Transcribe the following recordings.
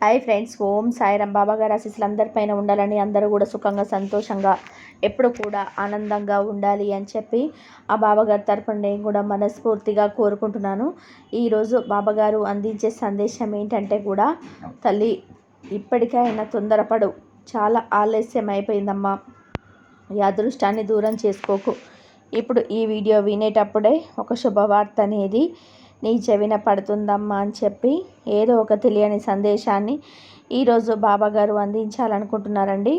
Hi friends Om Sairam Baba గారు ఆశీస్సులు అందరిపైన ఉండాలని అందరూ కూడా సుఖంగా సంతోషంగా ఎప్పుడు కూడా ఆనందంగా ఉండాలి అని చెప్పి ఆ బాబాగారి తరపున నేను కూడా మనస్ఫూర్తిగా కోరుకుంటున్నాను. ఈరోజు బాబాగారు అందించే సందేశం ఏంటంటే కూడా తల్లి ఇప్పటికైనా తొందరపడు. చాలా ఆలస్యం అయిపోయిందమ్మా. ఈ అదృష్టాన్ని దూరం చేసుకోకు. ఇప్పుడు ఈ వీడియో వినేటప్పుడే ఒక శుభవార్త అనేది నీ చెవిన పడుతుందమ్మా అని చెప్పి ఏదో ఒక తెలియని సందేశాన్ని ఈరోజు బాబాగారు అందించాలనుకుంటున్నారండి.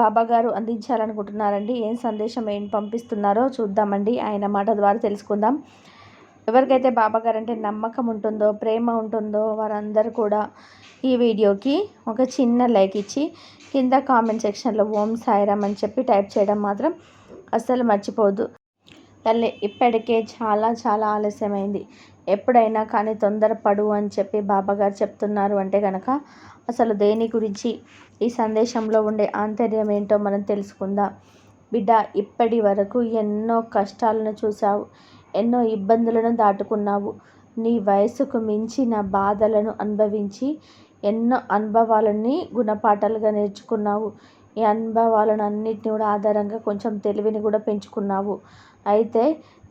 బాబాగారు అందించాలనుకుంటున్నారండి. ఏం సందేశం ఏం పంపిస్తున్నారో చూద్దామండి. ఆయన మాట ద్వారా తెలుసుకుందాం. ఎవరికైతే బాబాగారు అంటే నమ్మకం ఉంటుందో ప్రేమ ఉంటుందో వారందరూ కూడా ఈ వీడియోకి ఒక చిన్న లైక్ ఇచ్చి కింద కామెంట్ సెక్షన్లో ఓం సాయిరామ్ అని చెప్పి టైప్ చేయడం మాత్రం అస్సలు మర్చిపోదు తల్లి ఇప్పటికే చాలా చాలా ఆలస్యమైంది. ఎప్పుడైనా కానీ తొందరపడు అని చెప్పి బాబాగారు చెప్తున్నారు అంటే కనుక అసలు దేని గురించి? ఈ సందేశంలో ఉండే ఆంతర్యం ఏంటో మనం తెలుసుకుందాం. బిడ్డ ఇప్పటి వరకు ఎన్నో కష్టాలను చూసావు ఎన్నో ఇబ్బందులను దాటుకున్నావు. నీ వయసుకు మించిన బాధలను అనుభవించి ఎన్నో అనుభవాలని గుణపాఠాలుగా నేర్చుకున్నావు. ఈ అనుభవాలను అన్నిటిని కూడా ఆధారంగా కొంచెం తెలివిని కూడా పెంచుకున్నావు. అయితే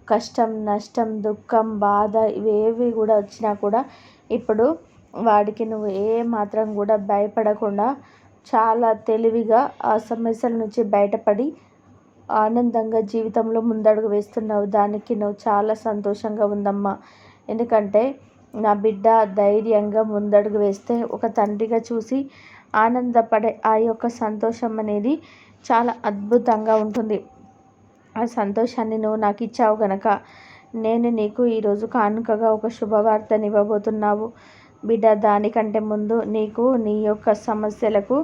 కష్టం నష్టం దుఃఖం బాధ ఇవేవి కూడా వచ్చినా కూడా ఇప్పుడు వాడికి నువ్వు ఏ మాత్రం కూడా భయపడకుండా చాలా తెలివిగా ఆ సమస్యల నుంచి బయటపడి ఆనందంగా జీవితంలో ముందడుగు వేస్తున్నావు. దానికి నువ్వు చాలా సంతోషంగా ఉందమ్మా. ఎందుకంటే నా బిడ్డ ధైర్యంగా ముందడుగు వేస్తే ఒక తండ్రిగా చూసి ఆనందపడే ఆ యొక్క సంతోషం అనేది చాలా అద్భుతంగా ఉంటుంది. ఆ సంతోషాన్ని నువ్వు నాకు ఇచ్చావు గనక నేను నీకు ఈరోజు కానుకగా ఒక శుభవార్తనివ్వబోతున్నావు. బిడ్డ దానికంటే ముందు నీకు నీ యొక్క సమస్యలకు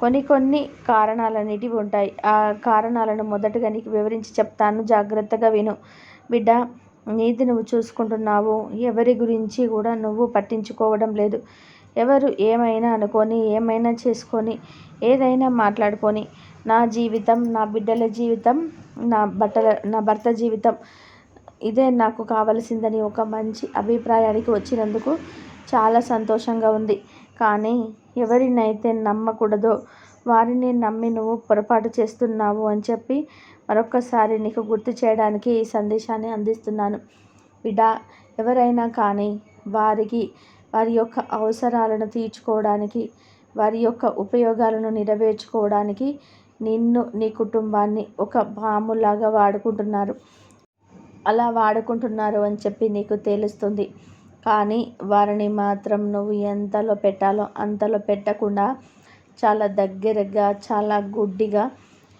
కొన్ని కొన్ని కారణాలన్నిటివి ఉంటాయి. ఆ కారణాలను మొదటగా నీకు వివరించి చెప్తాను. జాగ్రత్తగా విను. బిడ్డ నీది నువ్వు చూసుకుంటున్నావు. ఎవరి గురించి కూడా నువ్వు పట్టించుకోవడం లేదు. ఎవరు ఏమైనా అనుకొని ఏమైనా చేసుకొని ఏదైనా మాట్లాడుకొని నా జీవితం నా బిడ్డల జీవితం నా బట్టల నా భర్త జీవితం ఇదే నాకు కావలసిందని ఒక మంచి అభిప్రాయానికి వచ్చినందుకు చాలా సంతోషంగా ఉంది. కానీ ఎవరినైతే నమ్మకూడదో వారిని నమ్మి నువ్వు పొరపాటు చేస్తున్నావు అని చెప్పి మరొకసారి నీకు గుర్తు చేయడానికి ఈ సందేశాన్ని అందిస్తున్నాను. బిడ్డ ఎవరైనా కానీ వారికి వారి యొక్క అవసరాలను తీర్చుకోవడానికి వారి యొక్క ఉపయోగాలను నెరవేర్చుకోవడానికి నిన్ను నీ కుటుంబాన్ని ఒక పాములాగా వాడుకుంటున్నారు. అలా వాడుకుంటున్నారు అని చెప్పి నీకు తెలుస్తుంది. కానీ వారిని మాత్రం నువ్వు ఎంతలో పెట్టాలో అంతలో పెట్టకుండా చాలా దగ్గరగా చాలా గుడ్డిగా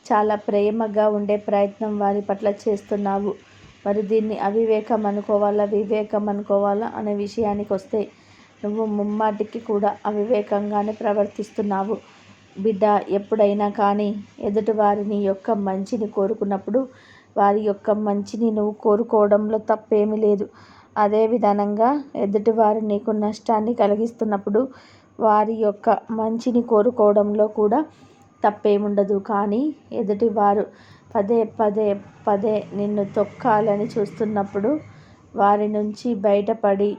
చాలా ప్రేమగా ఉండే ప్రయత్నం వారి పట్ల చేస్తున్నావు. మరి దీన్ని అవివేకం అనుకోవాలా వివేకం అనుకోవాలా అనే విషయానికి వస్తే నువ్వు ముమ్మాటికి కూడా అవివేకంగానే ప్రవర్తిస్తున్నావు. బిడ్డ ఎప్పుడైనా కానీ ఎదుటి వారిని యొక్క మంచిని కోరుకున్నప్పుడు వారి యొక్క మంచిని నువ్వు కోరుకోవడంలో తప్పేమీ లేదు. అదే విధానంగా ఎదుటివారు నీకు నష్టాన్ని కలిగిస్తున్నప్పుడు వారి యొక్క మంచిని కోరుకోవడంలో కూడా తప్పేముండదు. కానీ ఎదుటివారు పదే పదే పదే నిన్ను తొక్కాలని చూస్తున్నప్పుడు వారి నుంచి బయటపడి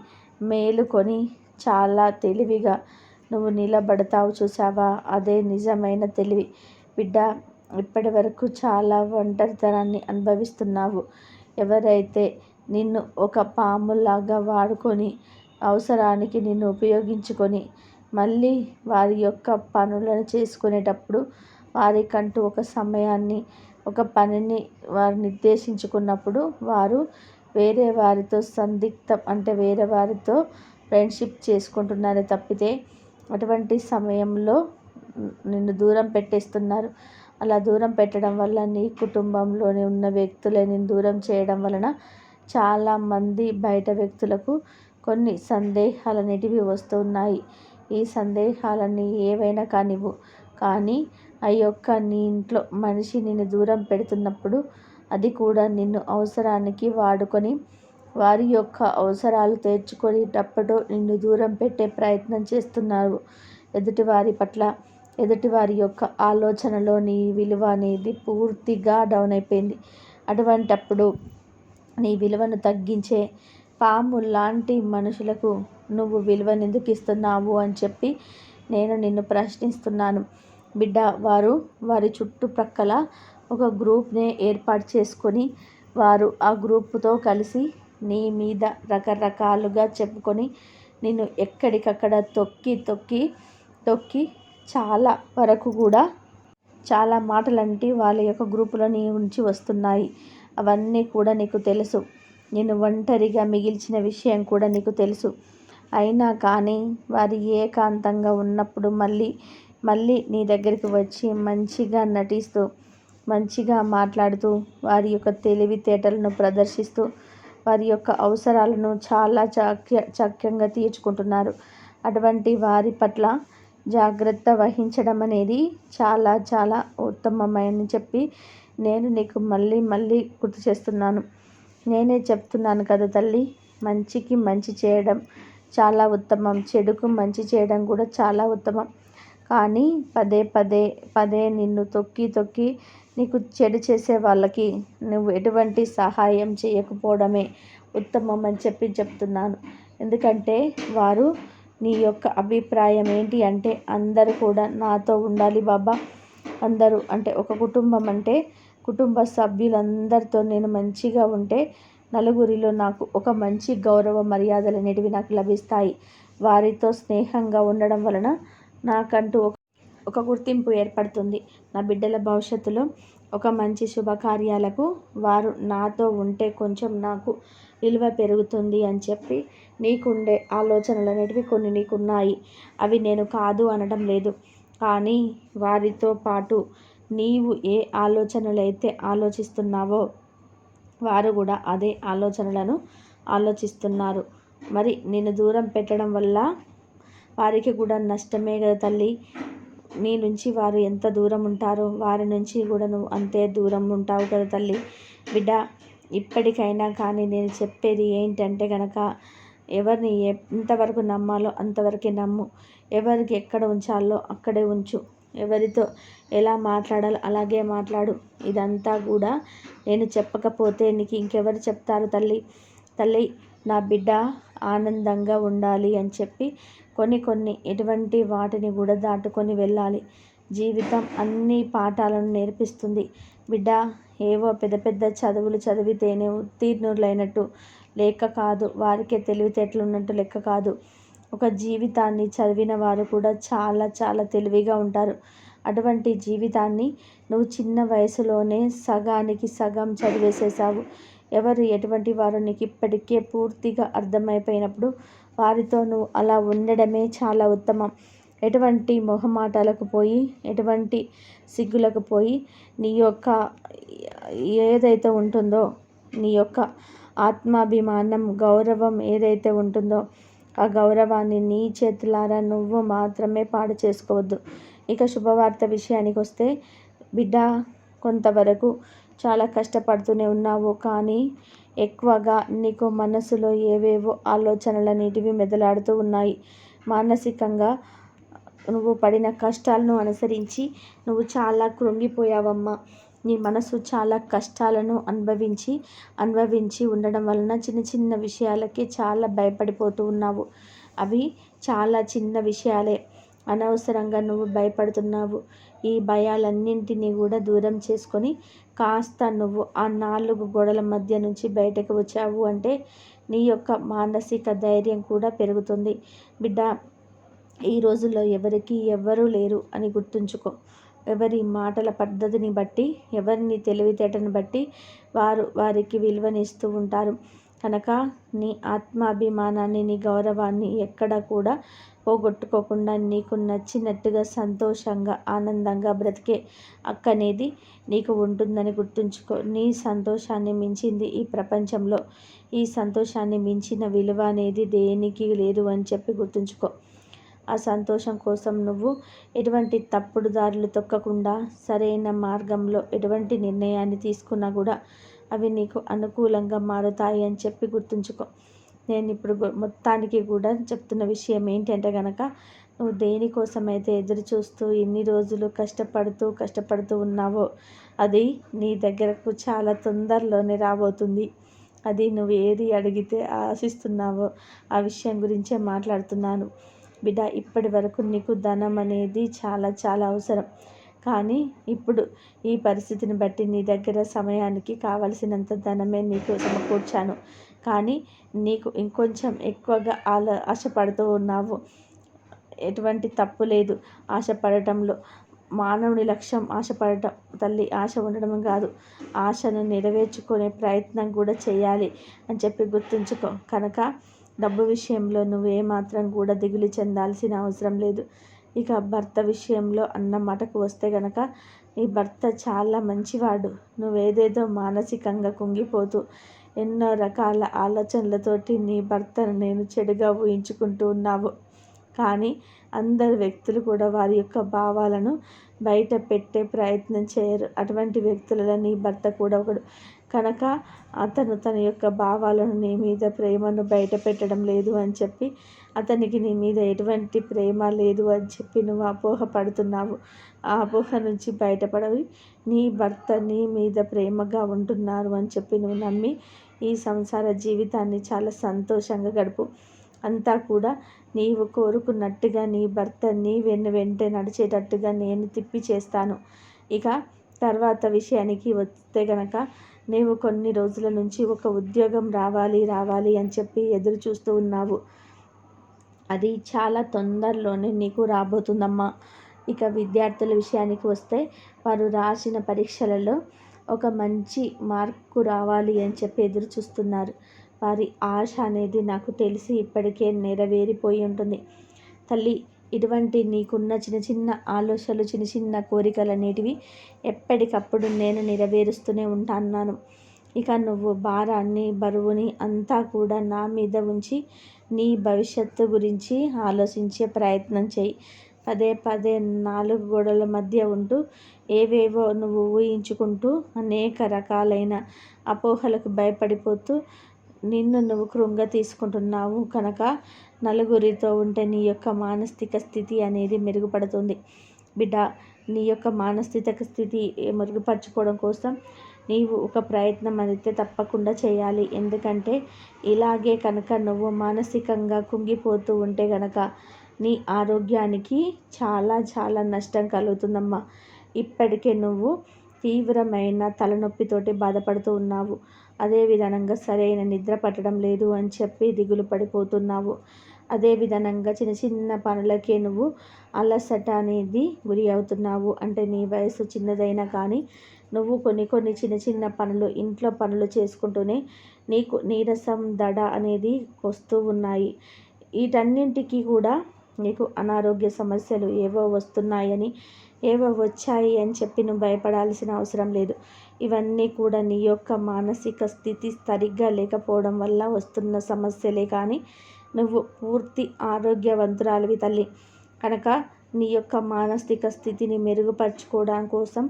మేలుకొని చాలా తెలివిగా నువ్వు నిలబడతావు చూసావా అదే నిజమైన తెలివి. బిడ్డ ఇప్పటి వరకు చాలా ఒంటరితనాన్ని అనుభవిస్తున్నావు. ఎవరైతే నిన్ను ఒక పాములాగా వాడుకొని అవసరానికి నిన్ను ఉపయోగించుకొని మళ్ళీ వారి యొక్క పనులను చేసుకునేటప్పుడు వారికంటూ ఒక సమయాన్ని ఒక పనిని వారు నిర్దేశించుకున్నప్పుడు వారు వేరే వారితో సందిగ్ధం అంటే వేరే వారితో ఫ్రెండ్షిప్ చేసుకుంటున్నారే తప్పితే అటువంటి సమయంలో నిన్ను దూరం పెట్టేస్తున్నారు. అలా దూరం పెట్టడం వల్ల నీ కుటుంబంలోని ఉన్న వ్యక్తులే నేను దూరం చేయడం వలన చాలామంది బయట వ్యక్తులకు కొన్ని సందేహాలు అనేటివి వస్తున్నాయి. ఈ సందేహాలన్నీ ఏవైనా కానివ్వు కానీ ఆ యొక్క నీ ఇంట్లో మనిషి నిన్ను దూరం పెడుతున్నప్పుడు అది కూడా నిన్ను అవసరానికి వాడుకొని వారి యొక్క అవసరాలు తీర్చుకునేటప్పుడు నిన్ను దూరం పెట్టే ప్రయత్నం చేస్తున్నారు. ఎదుటివారి పట్ల ఎదుటివారి యొక్క ఆలోచనలో నీ విలువ అనేది పూర్తిగా డౌన్ అయిపోయింది. అటువంటప్పుడు నీ విలువను తగ్గించే పాము లాంటి మనుషులకు నువ్వు విలువను ఎందుకు ఇస్తున్నావు అని చెప్పి నేను నిన్ను ప్రశ్నిస్తున్నాను. బిడ్డ వారు వారి చుట్టుప్రక్కల ఒక గ్రూప్నే ఏర్పాటు చేసుకొని వారు ఆ గ్రూప్తో కలిసి నీ మీద రకరకాలుగా చెప్పుకొని నిన్ను ఎక్కడికక్కడ తొక్కి తొక్కి తొక్కి చాలా వరకు కూడా చాలా మాటలంటి వాళ్ళ యొక్క గ్రూపులో నీ ఉంచి వస్తున్నాయి. అవన్నీ కూడా నీకు తెలుసు. నేను ఒంటరిగా మిగిల్చిన విషయం కూడా నీకు తెలుసు. అయినా కానీ వారి ఏకాంతంగా ఉన్నప్పుడు మళ్ళీ మళ్ళీ నీ దగ్గరికి వచ్చి మంచిగా నటిస్తూ మంచిగా మాట్లాడుతూ వారి యొక్క తెలివితేటలను ప్రదర్శిస్తూ వారి యొక్క అవసరాలను చాలా చాక్య చక్యంగా తీర్చుకుంటున్నారు. అటువంటి వారి పట్ల జాగ్రత్త వహించడం అనేది చాలా చాలా ఉత్తమమని చెప్పి నేను నీకు మళ్ళీ మళ్ళీ గుర్తు చేస్తున్నాను. నేనే చెప్తున్నాను కదా తల్లి మంచికి మంచి చేయడం చాలా ఉత్తమం చెడుకు మంచి చేయడం కూడా చాలా ఉత్తమం. కానీ పదే పదే పదే నిన్ను తొక్కి తొక్కి నీకు చెడు చేసే వాళ్ళకి నువ్వు ఎటువంటి సహాయం చేయకపోవడమే ఉత్తమం అని చెప్పి చెప్తున్నాను. ఎందుకంటే వారు నీ యొక్క అభిప్రాయం ఏంటి అంటే అందరూ కూడా నాతో ఉండాలి బాబా. అందరూ అంటే ఒక కుటుంబం అంటే కుటుంబ సభ్యులందరితో నేను మంచిగా ఉంటే నలుగురిలో నాకు ఒక మంచి గౌరవ మర్యాదలు అనేటివి నాకు లభిస్తాయి. వారితో స్నేహంగా ఉండడం వలన నాకంటూ ఒక ఒక గుర్తింపు ఏర్పడుతుంది. నా బిడ్డల భవిష్యత్తులో ఒక మంచి శుభకార్యాలకు వారు నాతో ఉంటే కొంచెం నాకు విలువ పెరుగుతుంది అని చెప్పి నీకుండే ఆలోచనలు అనేటివి కొన్ని నీకున్నాయి. అవి నేను కాదు అనడం లేదు. కానీ వారితో పాటు నీవు ఏ ఆలోచనలు అయితే ఆలోచిస్తున్నావో వారు కూడా అదే ఆలోచనలను ఆలోచిస్తున్నారు. మరి నేను దూరం పెట్టడం వల్ల వారికి కూడా నష్టమే కదా తల్లి. నీ నుంచి వారు ఎంత దూరం ఉంటారో వారి నుంచి కూడా నువ్వు అంతే దూరం ఉంటావు కదా తల్లి. బిడ్డ ఇప్పటికైనా కానీ నేను చెప్పేది ఏంటంటే కనుక ఎవరిని ఎంతవరకు నమ్మాలో అంతవరకే నమ్ము. ఎవరికి ఎక్కడ ఉంచాలో అక్కడే ఉంచు. ఎవరితో ఎలా మాట్లాడాలో అలాగే మాట్లాడు. ఇదంతా కూడా నేను చెప్పకపోతే నీకు ఇంకెవరు చెప్తారు తల్లి? తల్లి నా బిడ్డ ఆనందంగా ఉండాలి అని చెప్పి కొన్ని కొన్ని ఎటువంటి వాటిని కూడా దాటుకొని వెళ్ళాలి. జీవితం అన్ని పాఠాలను నేర్పిస్తుంది. బిడ్డ ఏవో పెద్ద పెద్ద చదువులు చదివితేనే ఉత్తీర్ణులైనట్టు లెక్క కాదు. వారికే తెలివితేటలు ఉన్నట్టు లెక్క కాదు. ఒక జీవితాన్ని చదివిన వారు కూడా చాలా చాలా తెలివిగా ఉంటారు. అటువంటి జీవితాన్ని నువ్వు చిన్న వయసులోనే సగానికి సగం చదివేసేసావు ఎవరు ఎటువంటి వారు నీకు ఇప్పటికే పూర్తిగా అర్థమైపోయినప్పుడు వారితో నువ్వు అలా ఉండడమే చాలా ఉత్తమం. ఎటువంటి మొహమాటాలకు పోయి ఎటువంటి సిగ్గులకు పోయి నీ యొక్క ఏదైతే ఉంటుందో నీ యొక్క ఆత్మాభిమానం గౌరవం ఏదైతే ఉంటుందో ఆ గౌరవాన్ని నీ చేతులారా నువ్వు మాత్రమే పాడు చేసుకోవద్దు. ఇక శుభవార్త విషయానికి వస్తే బిడ్డ కొంతవరకు చాలా కష్టపడుతూనే ఉన్నావు కానీ ఎక్కువగా నీకు మనసులో ఏవేవో ఆలోచనలు అనేటివి మెదలాడుతూ ఉన్నాయి. మానసికంగా నువ్వు పడిన కష్టాలను అనుసరించి నువ్వు చాలా కృంగిపోయావమ్మా. నీ మనసు చాలా కష్టాలను అనుభవించి అనుభవించి ఉండడం వలన చిన్న చిన్న విషయాలకి చాలా భయపడిపోతూ ఉన్నావు. అవి చాలా చిన్న విషయాలే. అనవసరంగా నువ్వు భయపడుతున్నావు. ఈ భయాలన్నింటినీ కూడా దూరం చేసుకొని కాస్త నువ్వు ఆ నాలుగు గోడల మధ్య నుంచి బయటకు వచ్చావు అంటే నీ యొక్క మానసిక ధైర్యం కూడా పెరుగుతుంది. బిడ్డ ఈ రోజుల్లో ఎవరికి ఎవ్వరూ లేరు అని గుర్తుంచుకో. ఎవరి మాటల పద్ధతిని బట్టి ఎవరిని తెలివితేటను బట్టి వారు వారికి విలువనిస్తూ ఉంటారు. కనుక నీ ఆత్మాభిమానాన్ని నీ గౌరవాన్ని ఎక్కడ కూడా పోగొట్టుకోకుండా నీకు నచ్చినట్టుగా సంతోషంగా ఆనందంగా బ్రతికే అక్కనేది నీకు ఉంటుందని గుర్తుంచుకో. నీ సంతోషాన్ని మించింది ఈ ప్రపంచంలో. ఈ సంతోషాన్ని మించిన విలువ అనేది దేనికి లేదు అని చెప్పి గుర్తుంచుకో. ఆ సంతోషం కోసం నువ్వు ఎటువంటి తప్పుడు దారులు తొక్కకుండా సరైన మార్గంలో ఎటువంటి నిర్ణయాన్ని తీసుకున్నా కూడా అవి నీకు అనుకూలంగా మారుతాయి అని చెప్పి గుర్తుంచుకో. నేను ఇప్పుడు మొత్తానికి కూడా చెప్తున్న విషయం ఏంటంటే కనుక నువ్వు దేనికోసమైతే ఎదురు చూస్తూ ఎన్ని రోజులు కష్టపడుతూ కష్టపడుతూ ఉన్నావో అది నీ దగ్గరకు చాలా తొందరలోనే రాబోతుంది. అది నువ్వు ఏది అడిగితే ఆశిస్తున్నావో ఆ విషయం గురించే మాట్లాడుతున్నాను. బిడ్డ ఇప్పటి వరకు నీకు ధనం అనేది చాలా చాలా అవసరం. కానీ ఇప్పుడు ఈ పరిస్థితిని బట్టి నీ దగ్గర సమయానికి కావలసినంత ధనమే నీకు సమకూర్చాను కానీ నీకు ఇంకొంచెం ఎక్కువగా ఆల ఆశపడుతూ ఉన్నావు. ఎటువంటి తప్పు లేదు. ఆశపడటంలో మానవుని లక్ష్యం ఆశపడటం. తల్లి ఆశ ఉండడం కాదు. ఆశను నెరవేర్చుకునే ప్రయత్నం కూడా చేయాలి అని చెప్పి గుర్తుంచుకో. కనుక డబ్బు విషయంలో నువ్వు ఏమాత్రం కూడా దిగులు చెందాల్సిన అవసరం లేదు. ఇక భర్త విషయంలో అన్న మాటకు వస్తే గనక నీ భర్త చాలా మంచివాడు. నువ్వేదేదో మానసికంగా కుంగిపోతూ ఎన్నో రకాల ఆలోచనలతోటి నీ భర్తను నేను చెడుగా ఊహించుకుంటూ ఉన్నావు. కానీ అందరు వ్యక్తులు కూడా వారి యొక్క భావాలను బయట పెట్టే ప్రయత్నం చేయరు. అటువంటి వ్యక్తులలో నీ భర్త కూడా ఒకడు. కనుక అతను తన యొక్క భావాలను నీ మీద ప్రేమను బయట పెట్టడం లేదు అని చెప్పి అతనికి నీ మీద ఎటువంటి ప్రేమ లేదు అని చెప్పి నువ్వు అపోహపడుతున్నావు. ఆ అపోహ నుంచి బయటపడవి. నీ భర్త నీ మీద ప్రేమగా ఉంటున్నారు అని చెప్పి నువ్వు నమ్మి ఈ సంసార జీవితాన్ని చాలా సంతోషంగా గడుపు. అంతా కూడా నీవు కోరుకున్నట్టుగా నీ భర్త నీ వెన్ను వెంటే నడిచేటట్టుగా నేను తిప్పి చేస్తాను. ఇక తర్వాత విషయానికి వస్తే గనక నీవు కొన్ని రోజుల నుంచి ఒక ఉద్యోగం రావాలి రావాలి అని చెప్పి ఎదురు చూస్తూ ఉన్నావు. అది చాలా తొందరలోనే నీకు రాబోతుందమ్మా. ఇక విద్యార్థుల విషయానికి వస్తే వారు రాసిన పరీక్షలలో ఒక మంచి మార్కు రావాలి అని చెప్పి ఎదురు చూస్తున్నారు. వారి ఆశ అనేది నాకు తెలిసి ఇప్పటికే నెరవేరిపోయి ఉంటుంది. తల్లి ఇటువంటి నీకున్న చిన్న చిన్న ఆలోచనలు చిన్న చిన్న కోరికలు అనేటివి ఎప్పటికప్పుడు నేను నెరవేరుస్తూనే ఉంటాను ఇక నువ్వు భారాన్ని బరువుని అంతా కూడా నా మీద ఉంచి నీ భవిష్యత్తు గురించి ఆలోచించే ప్రయత్నం చేయి. పదే పదే నాలుగు గోడల మధ్య ఉంటూ ఏవేవో నువ్వు ఊహించుకుంటూ అనేక రకాలైన అపోహలకు భయపడిపోతూ నిన్ను నువ్వు కృంగ తీసుకుంటున్నావు కనుక నలుగురితో ఉంటే నీ యొక్క మానసిక స్థితి అనేది మెరుగుపడుతుంది. బిడ్డ నీ యొక్క మానసిక స్థితి మెరుగుపరచుకోవడం కోసం నీవు ఒక ప్రయత్నం అయితే తప్పకుండా చేయాలి. ఎందుకంటే ఇలాగే కనుక నువ్వు మానసికంగా కుంగిపోతూ ఉంటే కనుక నీ ఆరోగ్యానికి చాలా చాలా నష్టం కలుగుతుందమ్మా. ఇప్పటికే నువ్వు తీవ్రమైన తలనొప్పితోటి బాధపడుతూ ఉన్నావు. అదే విధంగా సరైన నిద్ర పట్టడం లేదు అని చెప్పి దిగులు పడిపోతున్నావు. అదే విధంగా చిన్న చిన్న పనులకే నువ్వు అలసట అనేది గురి అవుతున్నావు. అంటే నీ వయసు చిన్నదైనా కానీ నువ్వు కొన్ని కొన్ని చిన్న చిన్న పనులు ఇంట్లో పనులు చేసుకుంటూనే నీకు నీరసం దడ అనేది వస్తూ ఉన్నాయి. వీటన్నింటికి కూడా నీకు అనారోగ్య సమస్యలు ఏవో వస్తున్నాయని ఏవో వచ్చాయి అని చెప్పి నువ్వు భయపడాల్సిన అవసరం లేదు. ఇవన్నీ కూడా నీ యొక్క మానసిక స్థితి సరిగ్గా లేకపోవడం వల్ల వస్తున్న సమస్యలే కానీ నువ్వు పూర్తి ఆరోగ్యవంతురాలివి తల్లి. కనుక నీ యొక్క మానసిక స్థితిని మెరుగుపరచుకోవడం కోసం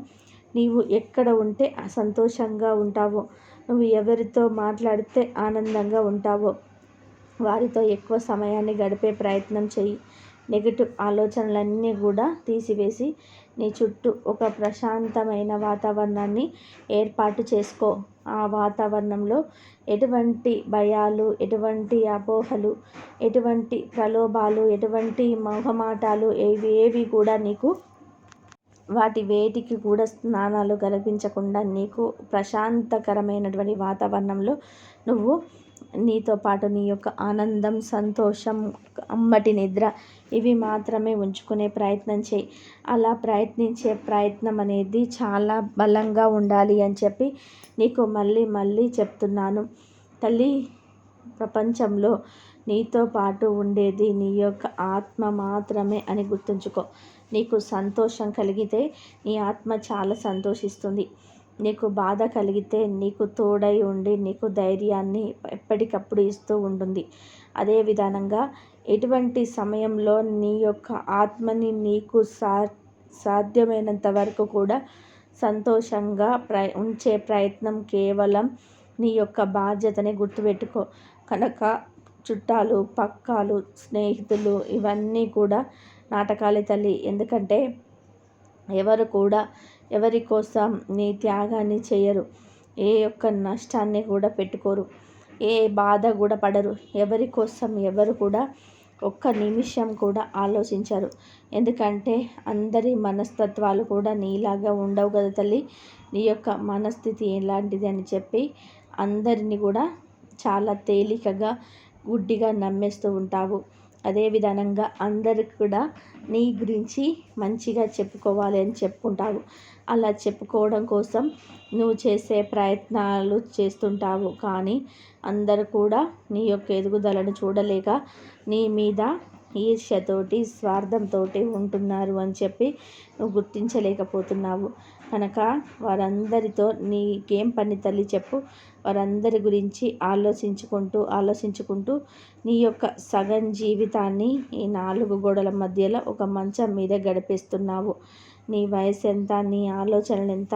నీవు ఎక్కడ ఉంటే సంతోషంగా ఉంటావో. నువ్వు ఎవరితో మాట్లాడితే ఆనందంగా ఉంటావో. వారితో ఎక్కువ సమయాన్ని గడిపే ప్రయత్నం చెయ్యి. నెగిటివ్ ఆలోచనలన్నీ కూడా తీసివేసి నీ చుట్టూ ఒక ప్రశాంతమైన వాతావరణాన్ని ఏర్పాటు చేసుకో. ఆ వాతావరణంలో ఎటువంటి భయాలు ఎటువంటి అపోహలు ఎటువంటి ప్రలోభాలు ఎటువంటి మొహమాటాలు ఏవి ఏవి కూడా నీకు వాటి వేటికి కూడా స్నానాలు కల్పించకుండా నీకు ప్రశాంతకరమైనటువంటి వాతావరణంలో నువ్వు నీతో పాటు నీ యొక్క ఆనందం సంతోషం అమ్మటి నిద్ర ఇవి మాత్రమే ఉంచుకునే ప్రయత్నం చేయి. అలా ప్రయత్నించే ప్రయత్నం అనేది చాలా బలంగా ఉండాలి అని చెప్పి నీకు మళ్ళీ మళ్ళీ చెప్తున్నాను. తల్లి ప్రపంచంలో నీతో పాటు ఉండేది నీ యొక్క ఆత్మ మాత్రమే అని గుర్తుంచుకో. నీకు సంతోషం కలిగితే నీ ఆత్మ చాలా సంతోషిస్తుంది. నీకు బాధ కలిగితే నీకు తోడై ఉండి నీకు ధైర్యాన్ని ఎప్పటికప్పుడు ఇస్తూ ఉంటుంది. అదే విధానంగా ఎటువంటి సమయంలో నీ యొక్క ఆత్మని నీకు సా సాధ్యమైనంత వరకు కూడా సంతోషంగా ప్ర ఉంచే ప్రయత్నం కేవలం నీ యొక్క బాధ్యతని గుర్తుపెట్టుకో. కనుక చుట్టాలు పక్కాలు స్నేహితులు ఇవన్నీ కూడా నాటకాలే తల్లి. ఎందుకంటే ఎవరు కూడా ఎవరి కోసం నీ త్యాగాన్ని చేయరు. ఏ యొక్క నష్టాన్ని కూడా పెట్టుకోరు. ఏ బాధ కూడా పడరు. ఎవరి కోసం ఎవరు కూడా ఒక్క నిమిషం కూడా ఆలోచించరు. ఎందుకంటే అందరి మనస్తత్వాలు కూడా నీలాగా ఉండవు కదా తల్లి. నీ యొక్క మనస్థితి ఎలాంటిది అని చెప్పి అందరిని కూడా చాలా తేలికగా గుడ్డిగా నమ్మేస్తూ ఉంటావు. అదే విధానంగా అందరికి కూడా నీ గురించి మంచిగా చెప్పుకోవాలి అని చెప్పుకుంటావు. అలా చెప్పుకోవడం కోసం నువ్వు చేసే ప్రయత్నాలు చేస్తుంటావు. కానీ అందరు కూడా నీ యొక్క ఎదుగుదలను చూడలేక నీ మీద ఈర్ష్యతోటి స్వార్థంతో ఉంటున్నారు అని చెప్పి నువ్వు గుర్తించలేకపోతున్నావు. కనుక వారందరితో నీకేం పని తల్లి చెప్పు. వారందరి గురించి ఆలోచించుకుంటూ ఆలోచించుకుంటూ నీ యొక్క సగం జీవితాన్ని ఈ నాలుగు గోడల మధ్యలో ఒక మంచం మీద గడిపేస్తున్నావు. నీ వయసు ఎంత నీ ఆలోచనలు ఎంత?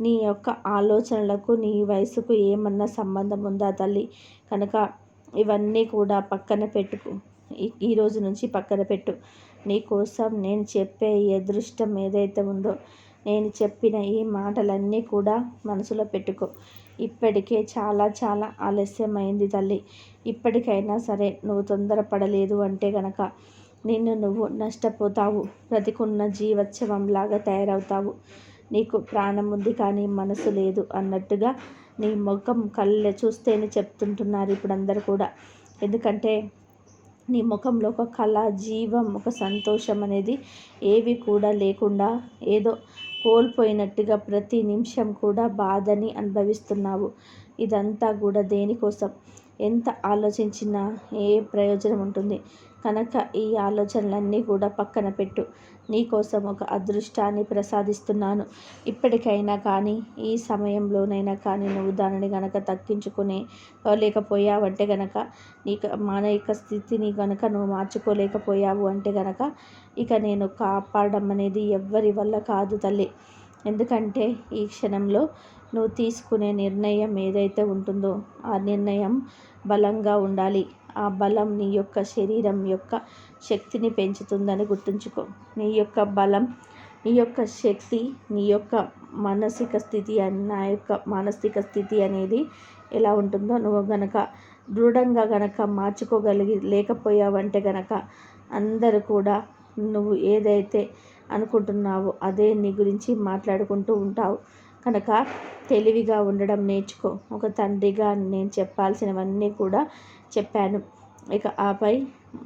నీ యొక్క ఆలోచనలకు నీ వయసుకు ఏమన్నా సంబంధం ఉందా తల్లి? కనుక ఇవన్నీ కూడా పక్కన పెట్టుకు. ఈ రోజు నుంచి పక్కన పెట్టు. నీకోసం నేను చెప్పే అదృష్టం ఏదైతే ఉందో నేను చెప్పిన ఈ మాటలన్నీ కూడా మనసులో పెట్టుకో. ఇప్పటికే చాలా చాలా ఆలస్యమైంది తల్లి. ఇప్పటికైనా సరే నువ్వు తొందరపడలేదు అంటే గనక నిన్ను నువ్వు నష్టపోతావు. బ్రతికున్న జీవోత్సవంలాగా తయారవుతావు. నీకు ప్రాణం ఉంది కానీ మనసు లేదు అన్నట్టుగా నీ ముఖం కళ్ళ చూస్తేనే చెప్తుంటున్నారు ఇప్పుడు అందరు కూడా. ఎందుకంటే నీ ముఖంలో ఒక కళ జీవం ఒక సంతోషం అనేది ఏవి కూడా లేకుండా ఏదో కోల్పోయినట్టుగా ప్రతి నిమిషం కూడా బాధని అనుభవిస్తున్నావు. ఇదంతా కూడా దేనికోసం? ఎంత ఆలోచించినా ఏ ప్రయోజనం ఉంటుంది? కనుక ఈ ఆలోచనలన్నీ కూడా పక్కన పెట్టు. నీకోసం ఒక అదృష్టాన్ని ప్రసాదిస్తున్నాను. ఇప్పటికైనా కానీ ఈ సమయంలోనైనా కానీ నువ్వు దానిని గనక తగ్గించుకునే లేకపోయావంటే గనక నీకు మానవిక స్థితిని గనక నువ్వు మార్చుకోలేకపోయావు అంటే గనక ఇక నేను కాపాడడం అనేది ఎవ్వరి వల్ల కాదు తల్లి. ఎందుకంటే ఈ క్షణంలో నువ్వు తీసుకునే నిర్ణయం ఏదైతే ఉంటుందో ఆ నిర్ణయం బలంగా ఉండాలి. ఆ బలం నీ యొక్క శరీరం యొక్క శక్తిని పెంచుతుందని గుర్తుంచుకో. నీ యొక్క బలం నీ యొక్క శక్తి నీ యొక్క మానసిక స్థితి నా యొక్క మానసిక స్థితి అనేది ఎలా ఉంటుందో నువ్వు గనక దృఢంగా గనక మార్చుకోగలిగి లేకపోయావంటే గనక అందరూ కూడా నువ్వు ఏదైతే అనుకుంటున్నావో అదే నీ గురించి మాట్లాడుకుంటూ ఉంటావు. కనుక తెలివిగా ఉండడం నేర్చుకో. ఒక తండ్రిగా నేను చెప్పాల్సినవన్నీ కూడా చెప్పాను. ఇక ఆపై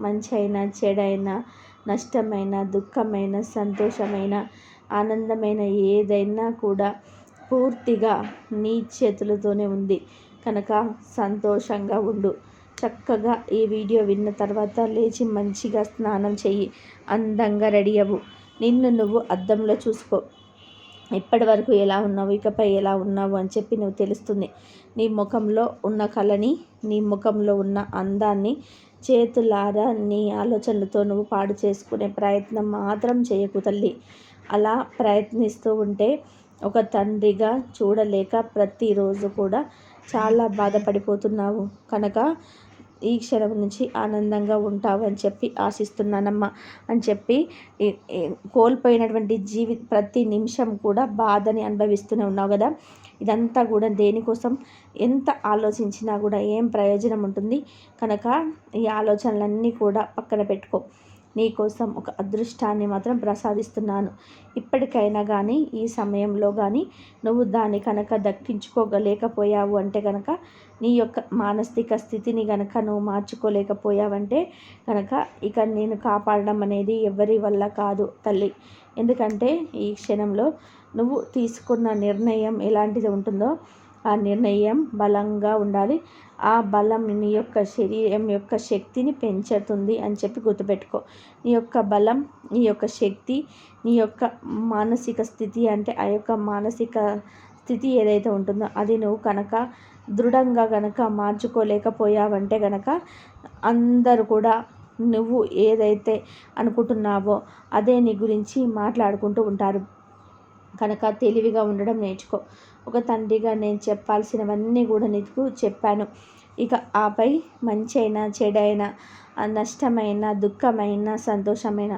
మంచి అయినా చెడైనా నష్టమైన దుఃఖమైన సంతోషమైన ఆనందమైన ఏదైనా కూడా పూర్తిగా నీ చేతులతోనే ఉంది. కనుక సంతోషంగా ఉండు. చక్కగా ఈ వీడియో విన్న తర్వాత లేచి మంచిగా స్నానం చెయ్యి. అందంగా రెడీ అవ్వు. నిన్ను నువ్వు అద్దంలో చూసుకో. ఇప్పటి వరకు ఎలా ఉన్నావు? ఇకపై ఎలా ఉన్నావు? అని చెప్పి నువ్వు తెలుస్తుంది. నీ ముఖంలో ఉన్న కళని నీ ముఖంలో ఉన్న అందాన్ని చేతులారా నీ ఆలోచనలతో నువ్వు పాడు చేసుకునే ప్రయత్నం మాత్రం చేయకు తల్లి. అలా ప్రయత్నిస్తూ ఉంటే ఒక తండ్రిగా చూడలేక ప్రతిరోజు కూడా చాలా బాధపడిపోతున్నావు. కనుక ఈ క్షణం నుంచి ఆనందంగా ఉంటావు అని చెప్పి ఆశిస్తున్నానమ్మా అని చెప్పి కోల్పోయినటువంటి జీవి ప్రతి నిమిషం కూడా బాధని అనుభవిస్తూనే ఉన్నావు కదా? ఇదంతా కూడా దేనికోసం? ఎంత ఆలోచించినా కూడా ఏం ప్రయోజనం ఉంటుంది? కనుక ఈ ఆలోచనలన్నీ కూడా పక్కన పెట్టుకో. నీకోసం ఒక అదృష్టాన్ని మాత్రం ప్రసాదిస్తున్నాను. ఇప్పటికైనా కానీ ఈ సమయంలో కానీ నువ్వు దాన్ని కనుక దక్కించుకోగలేకపోయావు అంటే కనుక నీ యొక్క మానసిక స్థితిని కనుక నువ్వు మార్చుకోలేకపోయావంటే కనుక ఇక నేను కాపాడడం అనేది ఎవరి వల్ల కాదు తల్లి. ఎందుకంటే ఈ క్షణంలో నువ్వు తీసుకున్న నిర్ణయం ఎలాంటిది ఉంటుందో ఆ నిర్ణయం బలంగా ఉండాలి. ఆ బలం నీ యొక్క శరీరం యొక్క శక్తిని పెంచుతుంది అని చెప్పి గుర్తుపెట్టుకో. నీ యొక్క బలం నీ యొక్క శక్తి నీ యొక్క మానసిక స్థితి అంటే ఆ యొక్క మానసిక స్థితి ఏదైతే ఉంటుందో అది నువ్వు కనుక దృఢంగా కనుక మార్చుకోలేకపోయావంటే కనుక అందరూ కూడా నువ్వు ఏదైతే అనుకుంటున్నావో అదే నీ గురించి మాట్లాడుకుంటూ ఉంటారు. కనుక తెలివిగా ఉండడం నేర్చుకో. ఒక తండ్రిగా నేను చెప్పాల్సినవన్నీ కూడా నీకు చెప్పాను. ఇక ఆపై మంచి అయినా చెడైనా నష్టమైన దుఃఖమైన సంతోషమైన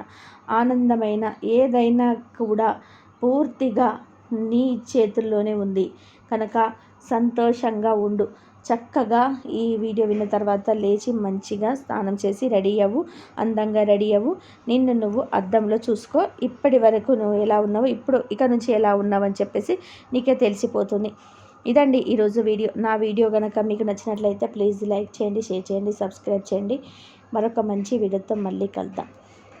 ఆనందమైన ఏదైనా కూడా పూర్తిగా నీ చేతుల్లోనే ఉంది. కనుక సంతోషంగా ఉండు. చక్కగా ఈ వీడియో విన్న తర్వాత లేచి మంచిగా స్నానం చేసి రెడీ అవ్వు అందంగా రెడీ అవ్వు. నిన్ను నువ్వు అద్దంలో చూసుకో. ఇప్పటి వరకు నువ్వు ఎలా ఉన్నావు ఇప్పుడు ఇక నుంచి ఎలా ఉన్నావు అని చెప్పేసి నీకే తెలిసిపోతుంది. ఇదండి ఈరోజు వీడియో. నా వీడియో కనుక మీకు నచ్చినట్లయితే ప్లీజ్ లైక్ చేయండి షేర్ చేయండి సబ్స్క్రైబ్ చేయండి. మరొక మంచి వీడియోతో మళ్ళీ కలుద్దాం.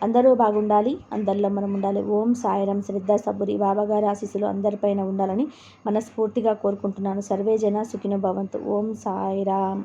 అందరూ బాగుండాలి అందరిలో మనం ఉండాలి. ఓం సాయిరం శ్రద్ధ సబురి బాబాగారి ఆశీస్సులు అందరిపైన ఉండాలని మనస్ఫూర్తిగా కోరుకుంటున్నాను. సర్వే జన సుఖినో భవంతు. ఓం సాయిరామ్